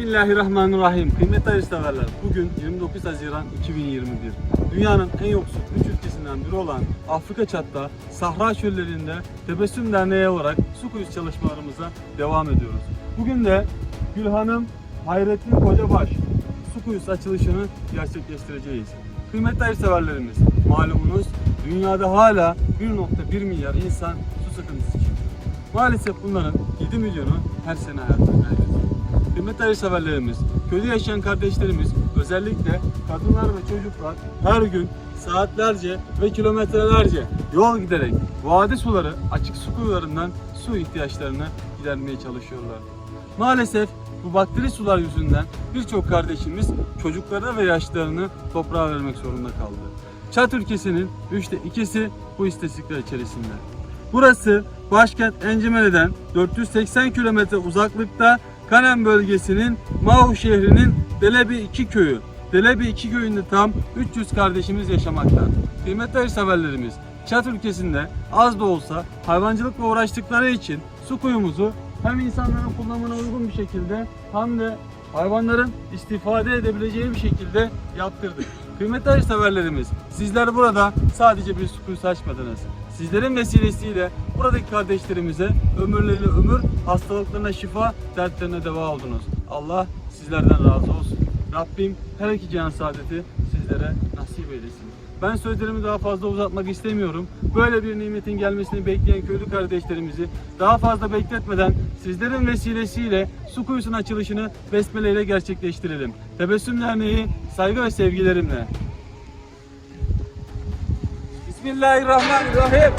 Bismillahirrahmanirrahim. Kıymetli hayırseverler, bugün 29 Haziran 2021. Dünyanın en yoksul 3 ülkesinden biri olan Afrika Çat'ta Sahra Çöllerinde Tebessüm Derneği olarak su kuyusu çalışmalarımıza devam ediyoruz. Bugün de Gülhanım Hayrettin Kocabaş su kuyusu açılışını gerçekleştireceğiz. Kıymetli hayırseverlerimiz, malumunuz dünyada hala 1.1 milyar insan su sıkıntısı çekiyor. Maalesef bunların 7 milyonu her sene hayatını kaybediyor. Kıymetli hayırseverlerimiz, köyde yaşayan kardeşlerimiz, özellikle kadınlar ve çocuklar her gün saatlerce ve kilometrelerce yol giderek vadi suları, açık su kuyularından su ihtiyaçlarını gidermeye çalışıyorlar. Maalesef bu bakteri sular yüzünden birçok kardeşimiz çocuklarına ve yaşlarını toprağa vermek zorunda kaldı. Çat ülkesinin üçte ikisi bu istatistikler içerisinde. Burası başkent Encimene'den 480 kilometre uzaklıkta Kanem bölgesinin Mahu şehrinin Delebi 2 köyü. Delebi 2 köyünde tam 300 kardeşimiz yaşamakta. Kıymetli hayırseverlerimiz, Çat ülkesinde az da olsa hayvancılıkla uğraştıkları için su kuyumuzu hem insanların kullanımına uygun bir şekilde hem de hayvanların istifade edebileceği bir şekilde yaptırdık. Kıymetli hayırseverlerimiz, sizler burada sadece bir su kuyusu açmadınız. Sizlerin vesilesiyle buradaki kardeşlerimize ömürleri ömür, hastalıklarına şifa, dertlerine deva oldunuz. Allah sizlerden razı olsun. Rabbim her iki cihan saadeti sizlere nasip eylesin. Ben sözlerimi daha fazla uzatmak istemiyorum. Böyle bir nimetin gelmesini bekleyen köylü kardeşlerimizi daha fazla bekletmeden sizlerin vesilesiyle su kuyusunun açılışını besmele ile gerçekleştirelim. Tebessüm Derneği saygı ve sevgilerimle. Bismillahirrahmanirrahim.